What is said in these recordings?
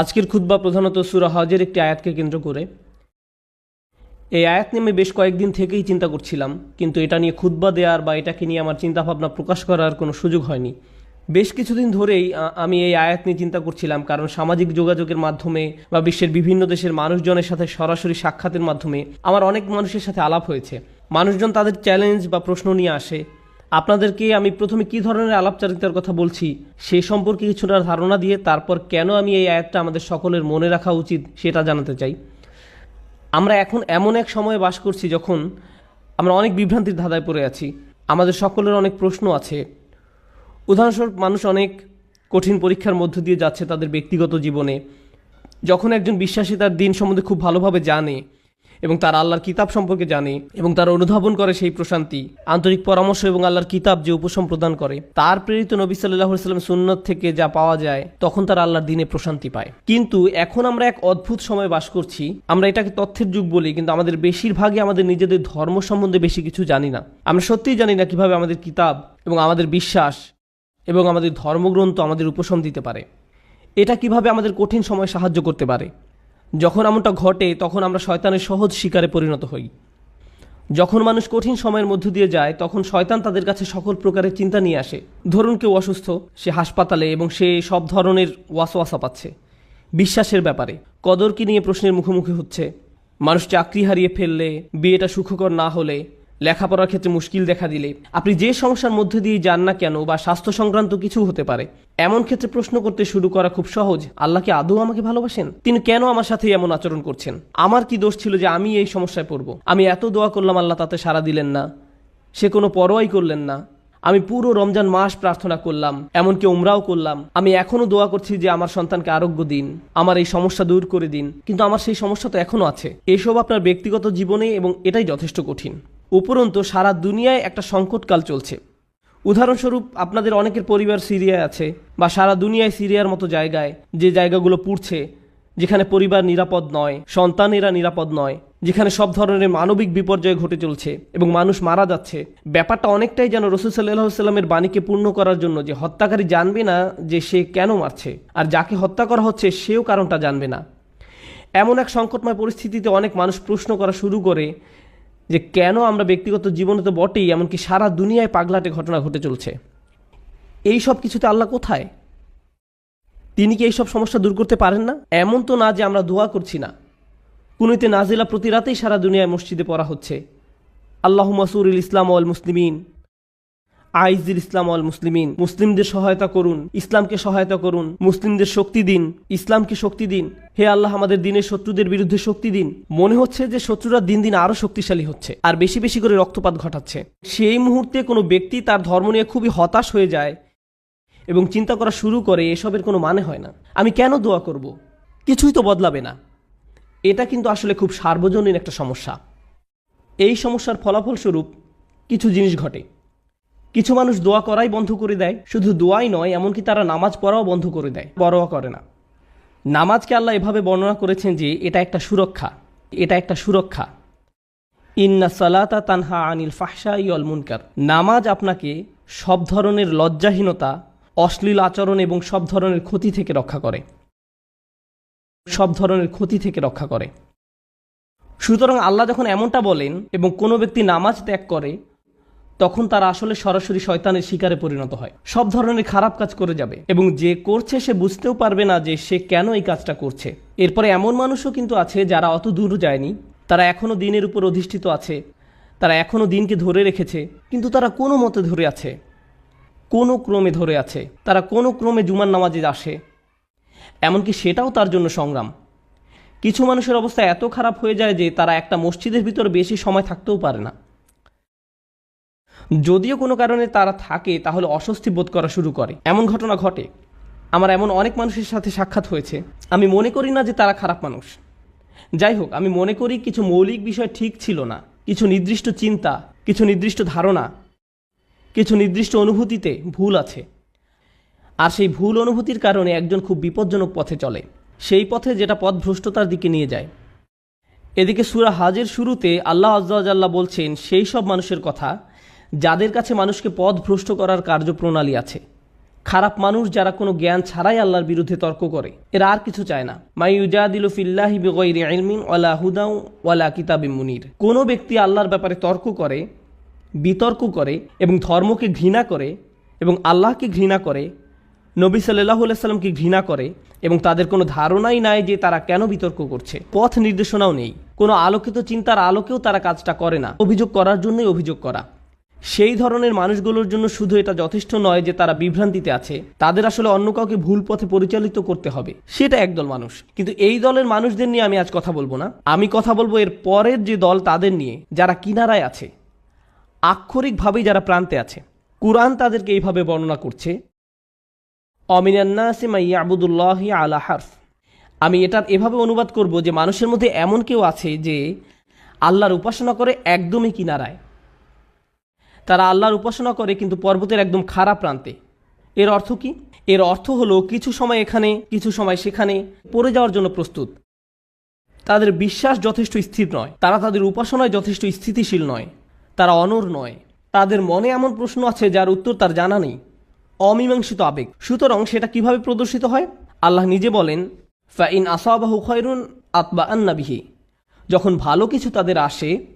আজকের খুতবা প্রধানত সুরা হজের একটি আয়াতকে কেন্দ্র করে। এই আয়াত নিয়ে আমি বেশ কয়েকদিন থেকেই চিন্তা করছিলাম, কিন্তু এটা নিয়ে খুতবা দেওয়ার বা এটাকে নিয়ে আমার চিন্তাভাবনা প্রকাশ করার কোনো সুযোগ হয়নি। বেশ কিছুদিন ধরেই আমি এই আয়াত নিয়ে চিন্তা করছিলাম, কারণ সামাজিক যোগাযোগের মাধ্যমে বা বিশ্বের বিভিন্ন দেশের মানুষজনের সাথে সরাসরি সাক্ষাতের মাধ্যমে আমার অনেক মানুষের সাথে আলাপ হয়েছে। মানুষজন তাদের চ্যালেঞ্জ বা প্রশ্ন নিয়ে আসে আপনাদেরকে আমি প্রথমে কি ধরনের আলাপচারিতার কথা বলছি সে সম্পর্কে কিছুটা ধারণা দিয়ে তারপর কেন আমি এই আয়াতটা আমাদের সকলের মনে রাখা উচিত সেটা জানাতে চাই। আমরা এখন এমন এক সময়ে বাস করছি যখন আমরা অনেক বিভ্রান্তির ধাঁধায় পড়ে আছি। আমাদের সকলের অনেক প্রশ্ন আছে। উদাহরণস্বরূপ মানুষ অনেক কঠিন পরীক্ষার মধ্য দিয়ে যাচ্ছে তাদের ব্যক্তিগত জীবনে। যখন একজন বিশ্বাসী তার দিন সম্বন্ধে খুব ভালোভাবে জানে এবং তার আল্লাহর কিতাব সম্পর্কে জানে এবং তার অনুধাবন করে সেই প্রশান্তি, আন্তরিক পরামর্শ এবং আল্লাহর কিতাব যে উপশম প্রদান করে। তার প্রেরিত নবী সাল্লাহ সাল্লাম সুন্নত থেকে যা পাওয়া যায়, তখন তার আল্লাহর দিনে প্রশান্তি পায়। কিন্তু এখন আমরা এক অদ্ভুত সময় বাস করছি, আমরা এটাকে তথ্যের যুগ বলি, কিন্তু আমাদের বেশিরভাগই আমাদের নিজেদের ধর্ম সম্বন্ধে বেশি কিছু জানি না। আমরা সত্যিই জানি না কীভাবে আমাদের কিতাব এবং আমাদের বিশ্বাস এবং আমাদের ধর্মগ্রন্থ আমাদের উপশম দিতে পারে। এটা কীভাবে আমাদের কঠিন সময় সাহায্য করতে পারে? যখন এমনটা ঘটে, তখন আমরা শয়তানের সহজ শিকারে পরিণত হই। যখন মানুষ কঠিন সময়ের মধ্য দিয়ে যায়, তখন শয়তান তাদের কাছে সকল প্রকারের চিন্তা নিয়ে আসে। ধরুন কেউ অসুস্থ, সে হাসপাতালে এবং সে সব ধরনের ওয়াসওয়াসা পাচ্ছে। বিশ্বাসের ব্যাপারে। কদরকে নিয়ে প্রশ্নের মুখোমুখি হচ্ছে? মানুষ চাকরি হারিয়ে ফেললে, বিয়েটা সুখকর না হলে লেখাপড়ার ক্ষেত্রে মুশকিল দেখা দিলে। আপনি যে সমস্যার মধ্যে দিয়ে যান না কেন বা স্বাস্থ্য সংক্রান্ত কিছু হতে পারে, এমন ক্ষেত্রে প্রশ্ন করতে শুরু করা খুব সহজ। আল্লাহকে আদৌ আমাকে ভালোবাসেন? তিনি কেন আমার সাথে এমন আচরণ করছেন? আমার কি দোষ ছিল যে আমি এই সমস্যায় পড়ব? আমি এত দোয়া করলাম আল্লাহ তাতে সাড়া দিলেন না। সে কোনো পরোয়াই করলেন না। আমি পুরো রমজান মাস প্রার্থনা করলাম, এমনকি উমরাও করলাম। আমি এখনও দোয়া করছি যে আমার সন্তানকে আরোগ্য দিন, আমার এই সমস্যা দূর করে দিন। কিন্তু আমার সেই সমস্যা তো এখনও আছে। এসব আপনার ব্যক্তিগত জীবনে এবং এটাই যথেষ্ট কঠিন। উপরন্তু সারা দুনিয়ায় একটা সংকটকাল চলছে। উদাহরণস্বরূপ আপনাদের অনেকের পরিবার সিরিয়ায় আছে বা সারা দুনিয়ায় সিরিয়ার মতো জায়গায় যে জায়গাগুলো পুড়ছে, যেখানে পরিবার নিরাপদ নয়, সন্তানেরা নিরাপদ নয়, যেখানে সব ধরনের মানবিক বিপর্যয় ঘটে চলছে এবং মানুষ মারা যাচ্ছে, ব্যাপারটা অনেকটাই যেন রসুল সাল্লাহ সাল্লামের বাণীকে পূর্ণ করার জন্য যে হত্যাকারী জানবে না যে সে কেন মারছে আর যাকে হত্যা করা হচ্ছে সেও কারণটা জানবে না। এমন এক সংকটময় পরিস্থিতিতে অনেক মানুষ প্রশ্ন করা শুরু করে যে কেন আমরা ব্যক্তিগত জীবনে তো বটেই, এমনকি সারা দুনিয়ায় পাগলাটে ঘটনা ঘটে চলছে। এই সব কিছুতে আল্লাহ কোথায়? তিনি কি এইসব সমস্যা দূর করতে পারেন না? এমন তো না যে আমরা দোয়া করছি না। কুনিতে নাজিলা প্রতি রাতেই সারা দুনিয়ায় মসজিদে পড়া হচ্ছে। আল্লাহ মাসুরুল ইসলাম অল মুসলিমিন। আইজির ইসলাম অল মুসলিমিন। মুসলিমদের সহায়তা করুন, ইসলামকে সহায়তা করুন, মুসলিমদের শক্তি দিন, ইসলামকে শক্তি দিন। হে আল্লাহ, আমাদের দিনের শত্রুদের বিরুদ্ধে শক্তি দিন। মনে হচ্ছে যে শত্রুরা দিন দিন আরও শক্তিশালী হচ্ছে আর বেশি বেশি করে রক্তপাত ঘটাচ্ছে। সেই মুহূর্তে কোনো ব্যক্তি তার ধর্ম নিয়ে খুবই হতাশ হয়ে যায় এবং চিন্তা করা শুরু করে, এসবের কোনো মানে হয় না। আমি কেন দোয়া করব? কিছুই তো বদলাবে না। এটা কিন্তু আসলে খুব সার্বজনীন একটা সমস্যা। এই সমস্যার ফলাফলস্বরূপ কিছু জিনিস ঘটে। কিছু মানুষ দোয়া করাই বন্ধ করে দেয়, শুধু দোয়াই নয়, এমনকি তারা নামাজ পড়াও বন্ধ করে দেয়, পরোয়া করে না। নামাজকে আল্লাহ এভাবে বর্ণনা করেছেন যে, এটা একটা সুরক্ষা, এটা একটা সুরক্ষা। ইন্না সালাতা তানহা আনিল ফাহসা ইয়ল মুনকার। নামাজ আপনাকে সব ধরনের লজ্জাহীনতা, অশ্লীল আচরণ এবং সব ধরনের ক্ষতি থেকে রক্ষা করে। সব ধরনের ক্ষতি থেকে রক্ষা করে। সুতরাং আল্লাহ যখন এমনটা বলেন এবং কোনো ব্যক্তি নামাজ ত্যাগ করে তখন তারা আসলে সরাসরি শয়তানের শিকারে পরিণত হয়। সব ধরনের খারাপ কাজ করে যাবে এবং যে করছে সে বুঝতেও পারবে না যে সে কেন এই কাজটা করছে। এরপরে এমন মানুষও কিন্তু আছে যারা অত দূর যায়নি। তারা এখনও দিনের উপর অধিষ্ঠিত আছে। তারা এখনও দিনকে ধরে রেখেছে, কিন্তু তারা কোনো মতে ধরে আছে। কোনো ক্রমে ধরে আছে। তারা কোনো ক্রমে জুমার নামাজে আসে। এমনকি সেটাও তার জন্য সংগ্রাম। কিছু মানুষের অবস্থা এত খারাপ হয়ে যায় যে তারা একটা মসজিদের ভিতর বেশি সময় থাকতেও পারে না। যদিও কোনো কারণে তারা থাকে, তাহলে অস্বস্তি বোধ করা শুরু করে। এমন ঘটনা ঘটে। আমার এমন অনেক মানুষের সাথে সাক্ষাৎ হয়েছে। আমি মনে করি না যে তারা খারাপ মানুষ। যাই হোক, আমি মনে করি কিছু মৌলিক বিষয় ঠিক ছিল না। কিছু নির্দিষ্ট চিন্তা, কিছু নির্দিষ্ট ধারণা, কিছু নির্দিষ্ট অনুভূতিতে ভুল আছে। আর সেই ভুল অনুভূতির কারণে একজন খুব বিপজ্জনক পথে চলে। সেই পথে যেটা পথ ভ্রষ্টতার দিকে নিয়ে যায়। এদিকে সুরা হাজের শুরুতে আল্লাহ আজ্লাহ বলছেন, সেই সব মানুষের কথা যাদের কাছে মানুষকে পথ ভ্রষ্ট করার কার্যপ্রণালী আছে। খারাপ মানুষ যারা কোনো জ্ঞান ছাড়াই আল্লাহর বিরুদ্ধে তর্ক করে, এরা আর কিছু চায় না। মাই ইউজাদিলু ফিল্লাহি ওয়ালা হুদাউ ওয়ালা মুনির। কোনো ব্যক্তি আল্লাহর ব্যাপারে তর্ক করে, বিতর্ক করে এবং ধর্মকে ঘৃণা করে এবং আল্লাহকে ঘৃণা করে, নবী সাল্লাহ সাল্লামকে ঘৃণা করে এবং তাদের কোনো ধারণাই নাই যে তারা কেন বিতর্ক করছে। পথ নির্দেশনাও নেই। কোনো আলোকিত চিন্তার আলোকেও তারা কাজটা করে না। অভিযোগ করার জন্যই অভিযোগ করা। সেই ধরনের মানুষগুলোর জন্য শুধু এটা যথেষ্ট নয় যে তারা বিভ্রান্তিতে আছে। তাদের আসলে অন্য কাউকে ভুল পথে পরিচালিত করতে হবে। সেটা একদল মানুষ। কিন্তু এই দলের মানুষদের নিয়ে আমি আজ কথা বলব না। আমি কথা বলব এর পরের যে দল তাদের নিয়ে, যারা কিনারায় আছে। আক্ষরিকভাবেই যারা প্রান্তে আছে। কুরআন তাদেরকে এইভাবে বর্ণনা করছে অমিনান্নাসে মাইয়া আবুদুল্লাহ আলা হারফ। আমি এটার এভাবে অনুবাদ করব যে মানুষের মধ্যে এমন কেউ আছে যে আল্লাহর উপাসনা করে একদমই কিনারায়। তারা আল্লাহর উপাসনা করে কিন্তু পর্বতের একদম খারাপ প্রান্তে। এর অর্থ কি? এর অর্থ হলো কিছু সময় এখানে, কিছু সময় সেখানে পড়ে যাওয়ার জন্য প্রস্তুত। তাদের বিশ্বাস যথেষ্ট স্থির নয়। তারা তাদের উপাসনায় যথেষ্ট স্থিতিশীল নয়। তারা অনর নয়। তাদের মনে এমন প্রশ্ন আছে যার উত্তর তার জানা নেই। অমীমাংসিত আবেগ। সুতরাং সেটা কীভাবে প্রদর্শিত হয়? আল্লাহ নিজে বলেন ফাইন আসাবাহু খয়রুন আতবা আন্নাবিহি যখন ভালো কিছু তাদের আসে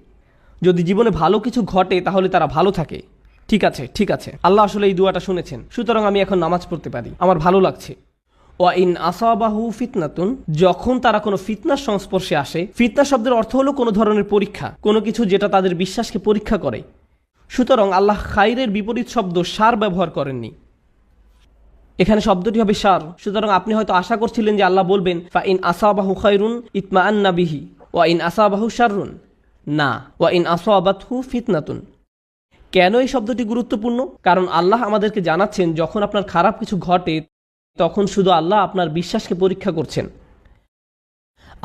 যদি জীবনে ভালো কিছু ঘটে, তাহলে তারা ভালো থাকে। ঠিক আছে ঠিক আছে। আল্লাহ আসলে এই দুয়াটা শুনেছেন। সুতরাং আমি এখন নামাজ পড়তে পারি। আমার ভালো লাগছে। ওয়া ইন আসাবাহু ফিতনাতুন, যখন তারা কোনো ফিতনার সংস্পর্শে আসে, ফিতনা শব্দের অর্থ হলো কোনো ধরনের পরীক্ষা, কোনো কিছু যেটা তাদের বিশ্বাসকে পরীক্ষা করে। সুতরাং আল্লাহ খাইরের বিপরীত শব্দ সার ব্যবহার করেননি। এখানে শব্দটি হবে সার। সুতরাং আপনি হয়তো আশা করছিলেন যে আল্লাহ বলবেন, ফা ইন আসাবাহু খাইরুন ইতমা আন্না বিহি, ওয়া ইন আসাবাহু শাররুন। না, ওয়া ইন আসাবাতহু ফিতনাতুন। কেন এই শব্দটি গুরুত্বপূর্ণ? কারণ আল্লাহ আমাদেরকে জানাচ্ছেন, যখন আপনার খারাপ কিছু ঘটে, তখন শুধু আল্লাহ আপনার বিশ্বাসকে পরীক্ষা করছেন।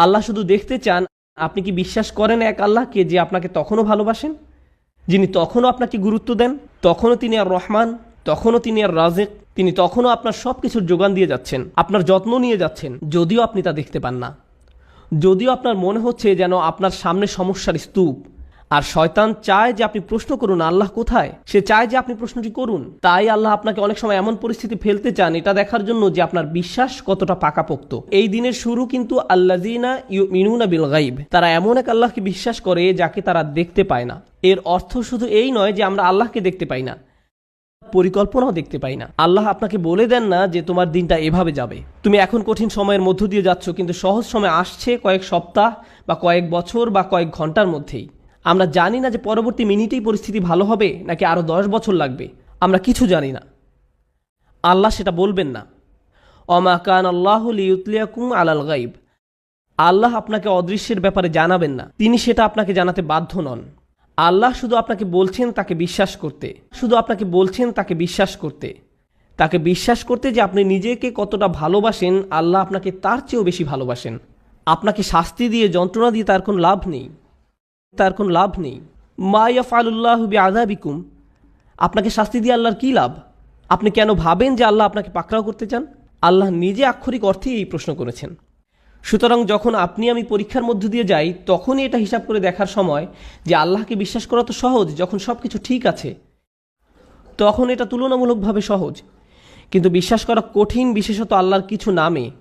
আল্লাহ শুধু দেখতে চান, আপনি কি বিশ্বাস করেন এক আল্লাহকে যে আপনাকে তখনও ভালোবাসেন? যিনি তখনও আপনাকে গুরুত্ব দেন, তখনও তিনি আর রহমান, তখনও তিনি আর রাজেক তিনি তখনও আপনার সব কিছুর যোগান দিয়ে যাচ্ছেন, আপনার যত্ন নিয়ে যাচ্ছেন, যদিও আপনি তা দেখতে পান না। যদিও আপনার মনে হচ্ছে যেন আপনার সামনে সমস্যার স্তূপ। আর শয়তান চায় যে আপনি প্রশ্ন করুন, আল্লাহ কোথায়? সে চায় যে আপনি প্রশ্নটি করুন। তাই আল্লাহ আপনাকে অনেক সময় এমন পরিস্থিতি ফেলতে চান, এটা দেখার জন্য যে আপনার বিশ্বাস কতটা পাকাপোক্ত। এই দিনের শুরু কিন্তু আল্লাজিনা মিনুনা বিল গাইব তারা এমন এক আল্লাহকে বিশ্বাস করে যাকে তারা দেখতে পায় না। এর অর্থ শুধু এই নয় যে আমরা আল্লাহকে দেখতে পাই না। পরিকল্পনাও দেখতে পাই না। আল্লাহ আপনাকে বলে দেন না যে তোমার দিনটা এভাবে যাবে। তুমি এখন কঠিন সময়ের মধ্য দিয়ে যাচ্ছ, কিন্তু সহজ সময় আসছে কয়েক সপ্তাহ বা কয়েক বছর বা কয়েক ঘণ্টার মধ্যেই। আমরা জানি না যে পরবর্তী মিনিটেই পরিস্থিতি ভালো হবে, নাকি আরও দশ বছর লাগবে। আমরা কিছু জানি না। আল্লাহ সেটা বলবেন না। অমা কান আল্লাহ লিউতলিয়াকুম আলাল গাইব। আল্লাহ আপনাকে অদৃশ্যের ব্যাপারে জানাবেন না। তিনি সেটা আপনাকে জানাতে বাধ্য নন। আল্লাহ শুধু আপনাকে বলছেন তাকে বিশ্বাস করতে। শুধু আপনাকে বলছেন তাকে বিশ্বাস করতে। তাকে বিশ্বাস করতে যে আপনি নিজেকে কতটা ভালোবাসেন, আল্লাহ আপনাকে তার চেয়েও বেশি ভালোবাসেন। আপনাকে শাস্তি দিয়ে, যন্ত্রণা দিয়ে তার কোনো লাভ নেই। তার কোনো লাভ নেই। মাইয়া ফালুল্লাহ বি আজাবিকুম আপনাকে শাস্তি দিয়ে আল্লাহর কী লাভ? আপনি কেন ভাবেন যে আল্লাহ আপনাকে পাকড়াও করতে চান? আল্লাহ নিজে আক্ষরিক অর্থেই এই প্রশ্ন করেছেন। সুতরাং যখন আপনি আমি পরীক্ষার মধ্য দিয়ে যাই, তখনই এটা হিসাব করে দেখার সময় যে আল্লাহকে বিশ্বাস করা তো সহজ, যখন সব কিছু ঠিক আছে, তখন এটা তুলনামূলকভাবে সহজ। কিন্তু বিশ্বাস করা কঠিন বিশেষত আল্লাহর কিছু নামে।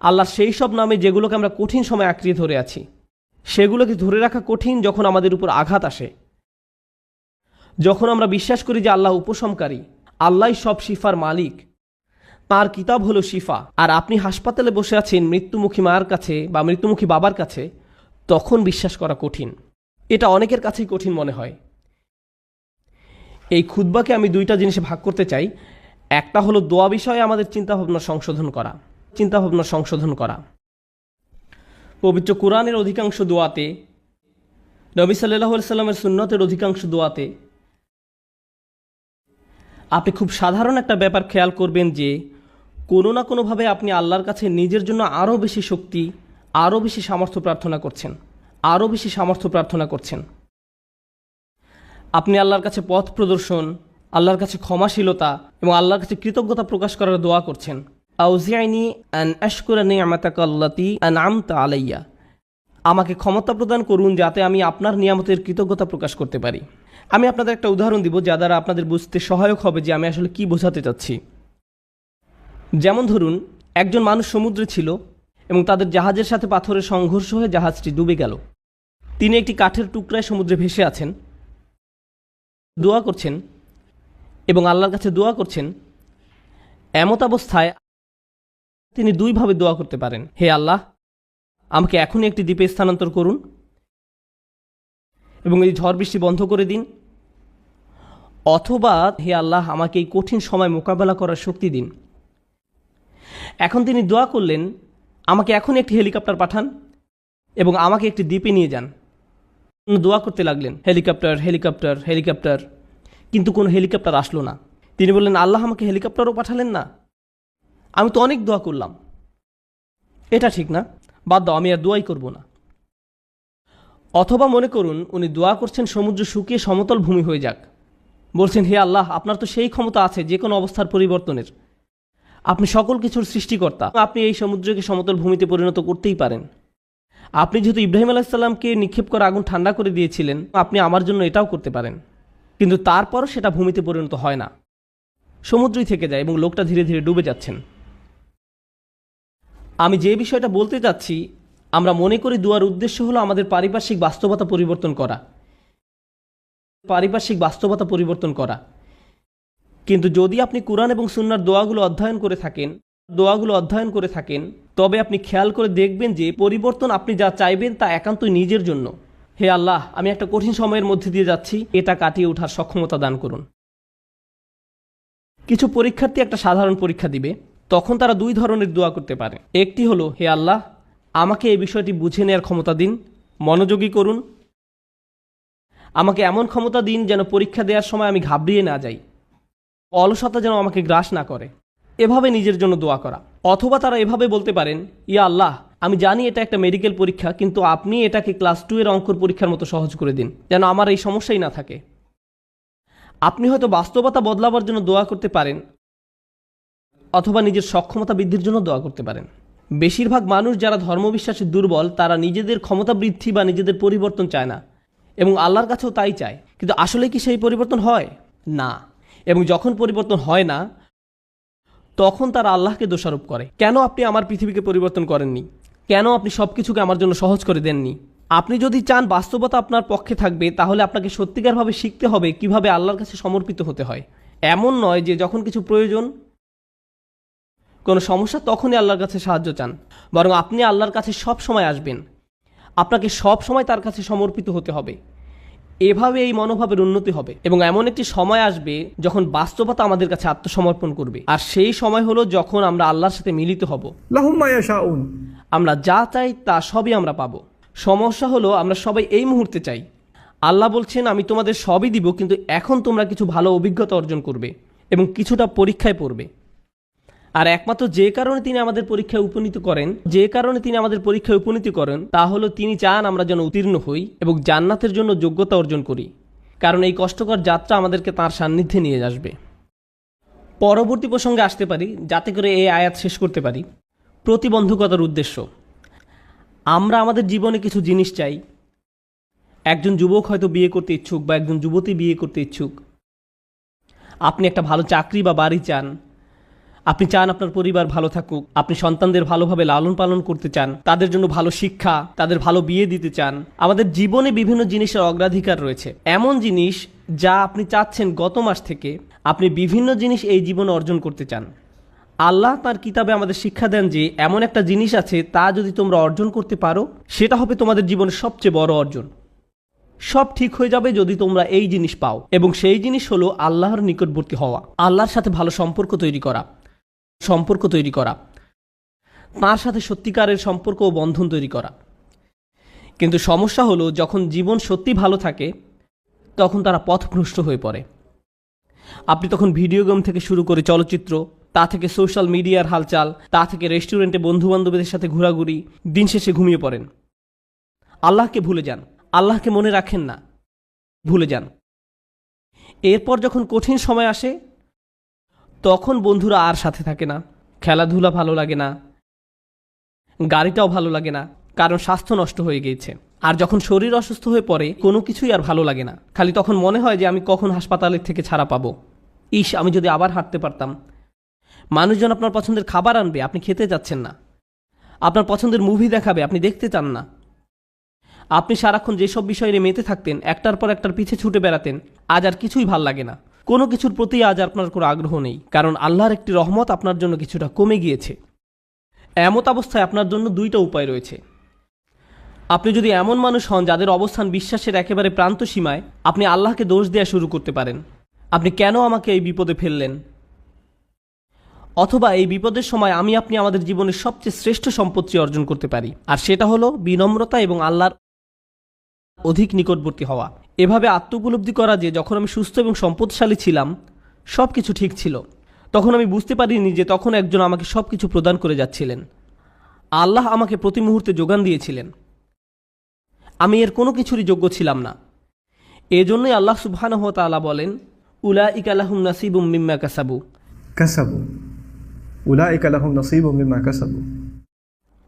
আল্লাহর সেই সব নামে যেগুলোকে আমরা কঠিন সময় আঁকড়িয়ে ধরে আছি। সেগুলোকে ধরে রাখা কঠিন যখন আমাদের উপর আঘাত আসে। যখন আমরা বিশ্বাস করি যে আল্লাহ উপশমকারী আল্লাহ সব শিফার মালিক তার কিতাব হলো শিফা। আর আপনি হাসপাতালে বসে আছেন মৃত্যুমুখী মার কাছে বা মৃত্যুমুখী বাবার কাছে, তখন বিশ্বাস করা কঠিন। এটা অনেকের কাছেই কঠিন মনে হয়। এই ক্ষুদ্বাকে আমি দুইটা জিনিসে ভাগ করতে চাই। একটা হলো দোয়া বিষয়ে আমাদের চিন্তাভাবনা সংশোধন করা। চিন্তাভাবনা সংশোধন করা। পবিত্র কোরআনের অধিকাংশ দোয়াতে, নবী সাল্লাহ সাল্লামের সুন্নতের অধিকাংশ দোয়াতে আপনি খুব সাধারণ একটা ব্যাপার খেয়াল করবেন যে কোনো না কোনোভাবে আপনি আল্লাহর কাছে নিজের জন্য আরও বেশি শক্তি, আরও বেশি সামর্থ্য প্রার্থনা করছেন, আরও বেশি সামর্থ্য প্রার্থনা করছেন। আপনি আল্লাহর কাছে পথ প্রদর্শন, আল্লাহর কাছে ক্ষমাশীলতা এবং আল্লাহর কাছে কৃতজ্ঞতা প্রকাশ করার দোয়া করছেন। আউজিয়াইনি আন আশকুরানি আমাতাকাল্লাতি আন আমতা আলাইয়া। আমাকে ক্ষমতা প্রদান করুন যাতে আমি আপনার নিয়ামতের কৃতজ্ঞতা প্রকাশ করতে পারি। আমি আপনাদের একটা উদাহরণ দিব যা দ্বারা আপনাদের বুঝতে সহায়ক হবে যে আমি আসলে কি বোঝাতে চাচ্ছি। যেমন ধরুন, একজন মানুষ সমুদ্রে ছিল এবং তাদের জাহাজের সাথে পাথরের সংঘর্ষ হয়ে জাহাজটি ডুবে গেল। তিনি একটি কাঠের টুকরায় সমুদ্রে ভেসে আছেন, দোয়া করছেন এবং আল্লাহর কাছে দোয়া করছেন, এমত অবস্থায় তিনি দুইভাবে দোয়া করতে পারেন, হে আল্লাহ, আমাকে এখনই একটি দ্বীপে স্থানান্তর করুন এবং এই ঝড় বৃষ্টি বন্ধ করে দিন। অথবা, হে আল্লাহ, আমাকে এই কঠিন সময় মোকাবেলা করার শক্তি দিন। এখন তিনি দোয়া করলেন, আমাকে এখন একটি হেলিকপ্টার পাঠান এবং আমাকে একটি দ্বীপে নিয়ে যান। দোয়া করতে লাগলেন, হেলিকপ্টার হেলিকপ্টার হেলিকপ্টার। কিন্তু কোনো হেলিকপ্টার আসলো না। তিনি বললেন, আল্লাহ আমাকে হেলিকপ্টারও পাঠালেন না। আমি তো অনেক দোয়া করলাম। এটা ঠিক না, বাদ দাও, আমি আর দোয়াই করব না। অথবা মনে করুন, উনি দোয়া করছেন সমুদ্র শুকিয়ে সমতল ভূমি হয়ে যাক। বলছেন, হে আল্লাহ, আপনার তো সেই ক্ষমতা আছে যে কোনো অবস্থার পরিবর্তনের। আপনি সকল কিছুর সৃষ্টিকর্তা। আপনি এই সমুদ্রকে সমতল ভূমিতে পরিণত করতেই পারেন। আপনি যেহেতু ইব্রাহিম আলাইসাল্লামকে নিক্ষেপ করে আগুন ঠান্ডা করে দিয়েছিলেন, আপনি আমার জন্য এটাও করতে পারেন। কিন্তু তারপরও সেটা ভূমিতে পরিণত হয় না। সমুদ্রই থেকে যায় এবং লোকটা ধীরে ধীরে ডুবে যাচ্ছেন। আমি যে বিষয়টা বলতে চাচ্ছি আমরা মনে করি দুয়ার উদ্দেশ্য হলো আমাদের পারিপার্শ্বিক বাস্তবতা পরিবর্তন করা। পারিপার্শ্বিক বাস্তবতা পরিবর্তন করা। কিন্তু যদি আপনি কোরআন এবং সুন্নার দোয়াগুলো অধ্যয়ন করে থাকেন, দোয়াগুলো অধ্যয়ন করে থাকেন, তবে আপনি খেয়াল করে দেখবেন যে পরিবর্তন আপনি যা চাইবেন তা একান্তই নিজের জন্য। হে আল্লাহ, আমি একটা কঠিন সময়ের মধ্যে দিয়ে যাচ্ছি, এটা কাটিয়ে ওঠার সক্ষমতা দান করুন। কিছু পরীক্ষার্থী একটা সাধারণ পরীক্ষা দিবে, তখন তারা দুই ধরনের দোয়া করতে পারে। একটি হলো, হে আল্লাহ, আমাকে এই বিষয়টি বুঝে নেওয়ার ক্ষমতা দিন, মনোযোগী করুন। আমাকে এমন ক্ষমতা দিন যেন পরীক্ষা দেওয়ার সময় আমি ঘাবড়িয়ে না যাই। অলসতা যেন আমাকে গ্রাস না করে। এভাবে নিজের জন্য দোয়া করা। অথবা তারা এভাবে বলতে পারেন, ইয়া আল্লাহ, আমি জানি এটা একটা মেডিকেল পরীক্ষা, কিন্তু আপনি এটাকে ক্লাস টু এর অঙ্কর পরীক্ষার মতো সহজ করে দিন, যেন আমার এই সমস্যাই না থাকে। আপনি হয়তো বাস্তবতা বদলাবার জন্য দোয়া করতে পারেন, অথবা নিজের সক্ষমতা বৃদ্ধির জন্য দোয়া করতে পারেন। বেশিরভাগ মানুষ যারা ধর্মবিশ্বাসে দুর্বল, তারা নিজেদের ক্ষমতা বৃদ্ধি বা নিজেদের পরিবর্তন চায় না, এবং আল্লাহর কাছেও তাই চায়। কিন্তু আসলে কি সেই পরিবর্তন হয়? না। এবং যখন পরিবর্তন হয় না, তখন তারা আল্লাহকে দোষারোপ করে। কেন আপনি আমার পৃথিবীকে পরিবর্তন করেননি? কেন আপনি সব কিছুকে আমার জন্য সহজ করে দেননি? আপনি যদি চান বাস্তবতা আপনার পক্ষে থাকবে, তাহলে আপনাকে সত্যিকারভাবে শিখতে হবে কীভাবে আল্লাহর কাছে সমর্পিত হতে হয়। এমন নয় যে যখন কিছু প্রয়োজন, কোনো সমস্যা, তখনই আল্লাহর কাছে সাহায্য চান। বরং আপনি আল্লাহর কাছে সব সময় আসবেন। আপনাকে সব সময় তার কাছে সমর্পিত হতে হবে। এভাবে এই মনোভাবের উন্নতি হবে এবং এমন একটি সময় আসবে যখন বাস্তবতা আমাদের কাছে আত্মসমর্পণ করবে। আর সেই সময় হলো যখন আমরা আল্লাহর সাথে মিলিত হব। আমরা যা চাই তা সবই আমরা পাবো। সমস্যা হলো আমরা সবাই এই মুহূর্তে চাই। আল্লাহ বলছেন আমি তোমাদের সবই দিব কিন্তু এখন তোমরা কিছু ভালো অভিজ্ঞতা অর্জন করবে এবং কিছুটা পরীক্ষায় পড়বে। আর একমাত্র যে কারণে তিনি আমাদের পরীক্ষায় উপনীত করেন, যে কারণে তিনি আমাদের পরীক্ষায় উপনীত করেন, তা হলো তিনি চান আমরা যেন উত্তীর্ণ হই এবং জান্নাতের জন্য যোগ্যতা অর্জন করি। কারণ এই কষ্টকর যাত্রা আমাদেরকে তার সান্নিধ্যে নিয়ে আসবে। পরবর্তী প্রসঙ্গে আসতে পারি, যাতে করে এই আয়াত শেষ করতে পারি। প্রতিবন্ধকতার উদ্দেশ্য। আমরা আমাদের জীবনে কিছু জিনিস চাই। একজন যুবক হয়তো বিয়ে করতে ইচ্ছুক বা একজন যুবতী বিয়ে করতে ইচ্ছুক। আপনি একটা ভালো চাকরি বা বাড়ি চান। আপনি চান আপনার পরিবার ভালো থাকুক, আপনি সন্তানদের ভালোভাবে লালন পালন করতে চান, তাদের জন্য ভালো শিক্ষা, তাদের ভালো বিয়ে দিতে চান, আমাদের জীবনে বিভিন্ন জিনিসের অগ্রাধিকার রয়েছে। এমন জিনিস যা আপনি চাচ্ছেন গত মাস থেকে, আপনি বিভিন্ন জিনিস এই জীবনে অর্জন করতে চান। আল্লাহ তার কিতাবে আমাদের শিক্ষা দেন যে, এমন একটা জিনিস আছে তা যদি তোমরা অর্জন করতে পারো, সেটা হবে তোমাদের জীবনের সবচেয়ে বড় অর্জন। সব ঠিক হয়ে যাবে যদি তোমরা এই জিনিস পাও এবং সেই জিনিস হলো আল্লাহর নিকটবর্তী হওয়া, আল্লাহর সাথে ভালো সম্পর্ক তৈরি করা। সম্পর্ক তৈরি করা। তার সাথে সত্যিকারের সম্পর্ক ও বন্ধন তৈরি করা। কিন্তু সমস্যা হলো, যখন জীবন সত্যি ভালো থাকে, তখন তারা পথভ্রষ্ট হয়ে পড়ে। আপনি তখন ভিডিও গেম থেকে শুরু করে চলচ্চিত্র, তা থেকে সোশ্যাল মিডিয়ার হালচাল, তা থেকে রেস্টুরেন্টে বন্ধু বান্ধবীদের সাথে ঘোরাঘুরি, দিন শেষে ঘুমিয়ে পড়েন। আল্লাহকে ভুলে যান। আল্লাহকে মনে রাখেন না। ভুলে যান। এরপর যখন কঠিন সময় আসে তখন বন্ধুরা আর সাথে থাকে না। খেলাধুলা ভালো লাগে না। গাড়িটাও ভালো লাগে না। কারণ স্বাস্থ্য নষ্ট হয়ে গিয়েছে। আর যখন শরীর অসুস্থ হয়ে পড়ে, কোনো কিছুই আর ভালো লাগে না। খালি তখন মনে হয় যে আমি কখন হাসপাতালের থেকে ছাড়া পাবো। ইস, আমি যদি আবার হাঁটতে পারতাম। মানুষজন আপনার পছন্দের খাবার আনবে, আপনি খেতে যাচ্ছেন না। আপনার পছন্দের মুভি দেখাবে, আপনি দেখতে চান না। আপনি সারাক্ষণ যেসব বিষয় মেতে থাকতেন, একটার পর একটার পিছে ছুটে বেড়াতেন, আজ আর কিছুই ভালো লাগে না। কোনো কিছুর প্রতি আজ আপনার কোনো আগ্রহ নেই, কারণ আল্লাহর একটি রহমত আপনার জন্য কিছুটা কমে গিয়েছে। এমত অবস্থায় আপনার জন্য দুইটা উপায় রয়েছে। আপনি যদি এমন মানুষ হন যাদের অবস্থান বিশ্বাসের একেবারে প্রান্ত সীমায়, আপনি আল্লাহকে দোষ দেওয়া শুরু করতে পারেন। আপনি কেন আমাকে এই বিপদে ফেললেন? অথবা এই বিপদের সময় আমি আপনি আমাদের জীবনের সবচেয়ে শ্রেষ্ঠ সম্পত্তি অর্জন করতে পারি, আর সেটা হলো বিনম্রতা এবং আল্লাহর অধিক নিকটবর্তী হওয়া। এভাবে আত্মোপলব্ধি করা যে যখন আমি সুস্থ এবং সম্পদশালী ছিলাম সব কিছু ঠিক ছিল। তখন আমি বুঝতে পারিনি যে তখন একজন আমাকে সব কিছু প্রদান করে যাচ্ছিলেন। আল্লাহ আমাকে প্রতি মুহূর্তে যোগান দিয়েছিলেন। আমি এর কোনো কিছুরই যোগ্য ছিলাম না। এজন্যই আল্লাহ সুবহানাহু তাআলা বলেন উলা ইকালাহুম নাসিবুম মিম্মা কাসাবু। কাসাবু। উলাইকা লাহুম নসিবুম মিম্মা কাসাবু।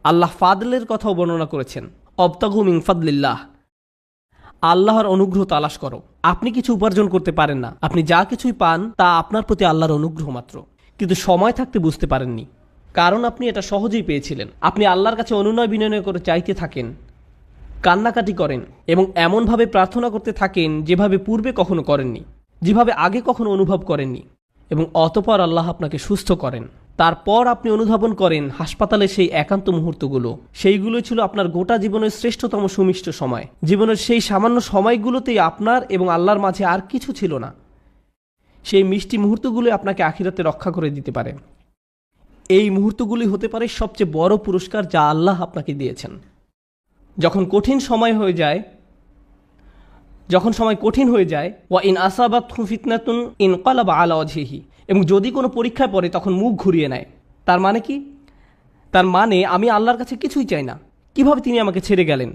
আল্লাহ ফাদলের কথাও বর্ণনা করেছেন অবতাগু মিং ফাদলিল্লাহ। আল্লাহর অনুগ্রহ তালাশ করো। আপনি কিছু উপার্জন করতে পারেন না। আপনি যা কিছুই পান, তা আপনার প্রতি আল্লাহর অনুগ্রহ মাত্র। কিন্তু সময় থাকতে বুঝতে পারেননি। কারণ আপনি এটা সহজেই পেয়েছিলেন। আপনি আল্লাহর কাছে অনুনয় বিনয় করে চাইতে থাকেন, কান্নাকাটি করেন এবং এমনভাবে প্রার্থনা করতে থাকেন যেভাবে পূর্বে কখনো করেননি, যেভাবে আগে কখনো অনুভব করেননি এবং অতপর আল্লাহ আপনাকে সুস্থ করেন। তারপর আপনি অনুধাবন করেন হাসপাতালে সেই একান্ত মুহূর্তগুলো। সেইগুলো ছিল আপনার গোটা জীবনের শ্রেষ্ঠতম সুমিষ্ট সময়। জীবনের সেই সামান্য সময়গুলোতেই আপনার এবং আল্লাহর মাঝে আর কিছু ছিল না। সেই মিষ্টি মুহূর্তগুলো আপনাকে আখিরাতে রক্ষা করে দিতে পারে। এই মুহূর্তগুলি হতে পারে সবচেয়ে বড় পুরস্কার যা আল্লাহ আপনাকে দিয়েছেন। যখন কঠিন সময় হয়ে যায়, যখন সময় কঠিন হয়ে যায়, ওয়া ইন আসাবাত ফিতনাতুন ইন কলাবা আলা অঝিহি এবং যদি কোনো পরীক্ষায় পড়ে, তখন মুখ ঘুরিয়ে নেয়। তার মানে কি? তার মানে আমি আল্লাহর কাছে কিছুই চাই না। কীভাবে তিনি আমাকে ছেড়ে গেলেন?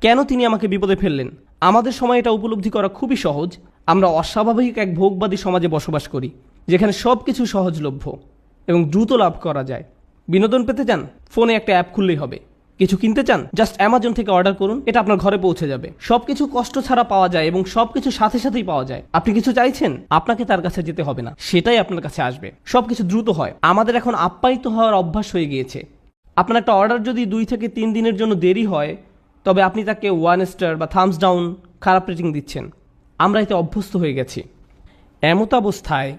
কেন তিনি আমাকে বিপদে ফেললেন? আমাদের সময় এটা উপলব্ধি করা খুবই সহজ। আমরা অস্বাভাবিক এক ভোগবাদী সমাজে বসবাস করি, যেখানে সব কিছু সহজলভ্য এবং দ্রুত লাভ করা যায়। বিনোদন পেতে চান? ফোনে একটা অ্যাপ খুললেই হবে। কিছু কিনতে চান জাস্ট অ্যামাজন থেকে অর্ডার করুন, এটা আপনার ঘরে পৌঁছে যাবে। সবকিছু কষ্ট ছাড়া পাওয়া যায় এবং সবকিছু সাথে সাথেই পাওয়া যায়। আপনি কিছু চাইছেন, আপনাকে তার কাছে যেতে হবে না, সেটাই আপনার কাছে আসবে। সবকিছু দ্রুত হয়। আমাদের এখন আপ্যায়িত হওয়ার অভ্যাস হয়ে গিয়েছে। আপনার একটা অর্ডার যদি দুই থেকে তিন দিনের জন্য দেরি হয়, তবে আপনি তাকে ওয়ান স্টার বা থামস ডাউন খারাপ রেটিং দিচ্ছেন। আমরা এতে অভ্যস্ত হয়ে গেছি। এমত অবস্থায়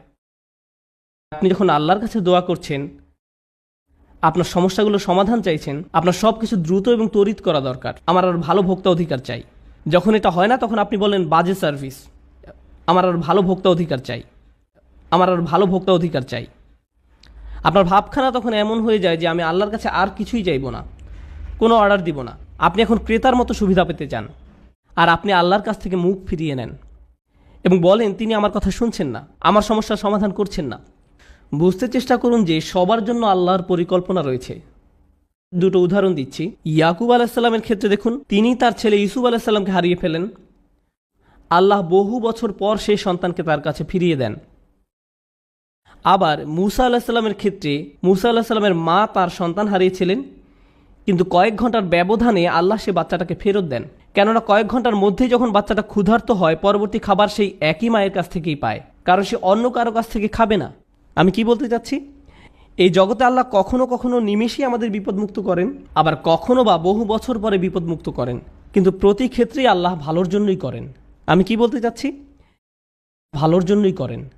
আপনি যখন আল্লাহর কাছে দোয়া করছেন আপনার সমস্যাগুলো সমাধান চাইছেন, আপনার সব কিছু দ্রুত এবং তড়িৎ করা দরকার। আমার আর ভালো ভোক্তা অধিকার চাই। যখন এটা হয় না, তখন আপনি বলেন, বাজে সার্ভিস। আমার আর ভালো ভোক্তা অধিকার চাই। আমার আর ভালো ভোক্তা অধিকার চাই। আপনার ভাবখানা তখন এমন হয়ে যায় যে, আমি আল্লাহর কাছে আর কিছুই চাইব না। কোনো অর্ডার দিব না। আপনি এখন ক্রেতার মতো সুবিধা পেতে চান। আর আপনি আল্লাহর কাছ থেকে মুখ ফিরিয়ে নেন। এবং বলেন, তিনি আমার কথা শুনছেন না। আমার সমস্যার সমাধান করছেন না। বুঝতে চেষ্টা করুন যে সবার জন্য আল্লাহর পরিকল্পনা রয়েছে। দুটো উদাহরণ দিচ্ছি। ইয়াকুব আলাহিসাল্লামের ক্ষেত্রে দেখুন, তিনি তার ছেলে ইসুফ আলাহিসাল্লামকে হারিয়ে ফেলেন। আল্লাহ বহু বছর পর সেই সন্তানকে তার কাছে ফিরিয়ে দেন। আবার মুসা আলাহিসাল্লামের ক্ষেত্রে মুসা আলাহিসাল্লামের মা তার সন্তান হারিয়েছিলেন, কিন্তু কয়েক ঘণ্টার ব্যবধানে আল্লাহ সে বাচ্চাটাকে ফেরত দেন। কেননা কয়েক ঘণ্টার মধ্যেই যখন বাচ্চাটা ক্ষুধার্ত হয়, পরবর্তী খাবার সেই একই মায়ের কাছ থেকেই পায়। কারণ সে অন্য কারও কাছ থেকে খাবে না। আমি কি বলতে চাচ্ছি? এই জগতে আল্লাহ কখনো কখনো নিমেষেই আমাদের বিপদমুক্ত করেন, আবার কখনো বা বহু বছর পরে বিপদমুক্ত করেন। কিন্তু প্রতি ক্ষেত্রেই আল্লাহ ভালোর জন্যই করেন। আমি কি বলতে চাচ্ছি? ভালোর জন্যই করেন।